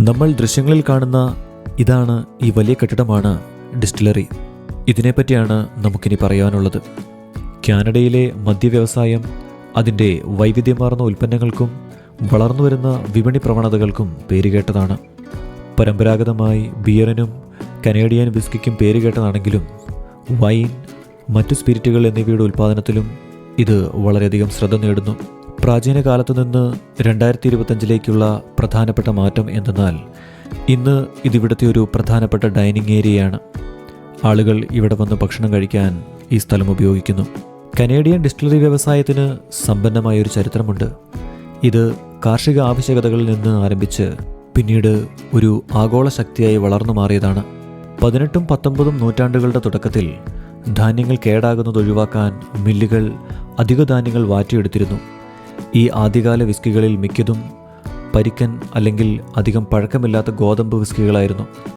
നമ്മൾ ദൃശ്യങ്ങളിൽ കാണുന്ന ഇതാണ് ഈ വലിയ കെട്ടിടമാണ് ഡിസ്റ്റിലറി. ഇതിനെപ്പറ്റിയാണ് നമുക്കിനി പറയാനുള്ളത്. കാനഡയിലെ മദ്യവ്യവസായം അതിന്റെ വൈവിധ്യമാർന്ന ഉൽപ്പന്നങ്ങൾക്കും വളർന്നുവരുന്ന വിപണി പ്രവണതകൾക്കും പേരുകേട്ടതാണ് പരമ്പരാഗതമായി ബിയറിനും കനേഡിയൻ വിസ്കിക്കും പേരുകേട്ടതാണെങ്കിലും വൈൻ മറ്റു സ്പിരിറ്റുകൾ എന്നിവയുടെ ഉൽപ്പാദനത്തിലും ഇത് വളരെയധികം ശ്രദ്ധ നേടുന്നു. പ്രാചീന കാലത്തു നിന്ന് രണ്ടായിരത്തി ഇരുപത്തഞ്ചിലേക്കുള്ള പ്രധാനപ്പെട്ട മാറ്റം എന്തെന്നാൽ ഇന്ന് ഇതിവിടുത്തെ ഒരു പ്രധാനപ്പെട്ട ഡൈനിങ് ഏരിയയാണ്. ആളുകൾ ഇവിടെ വന്ന് ഭക്ഷണം കഴിക്കാൻ ഈ സ്ഥലം ഉപയോഗിക്കുന്നു. കനേഡിയൻ ഡിസ്റ്റിലറി വ്യവസായത്തിന് സമ്പന്നമായ ഒരു ചരിത്രമുണ്ട്. ഇത് കാർഷിക ആവശ്യകതകളിൽ നിന്ന് ആരംഭിച്ച് പിന്നീട് ഒരു ആഗോള ശക്തിയായി വളർന്നു മാറിയതാണ്. പതിനെട്ടും പത്തൊമ്പതും നൂറ്റാണ്ടുകളുടെ തുടക്കത്തിൽ ധാന്യങ്ങൾ കേടാകുന്നത് ഒഴിവാക്കാൻ മില്ലുകൾ അധിക ധാന്യങ്ങൾ വാറ്റിയെടുത്തിരുന്നു. ഈ ആദ്യകാല വിസ്കികളിൽ മിക്കതും പരിക്കൻ അല്ലെങ്കിൽ അധികം പഴക്കമില്ലാത്ത ഗോതമ്പ് വിസ്കികളായിരുന്നു.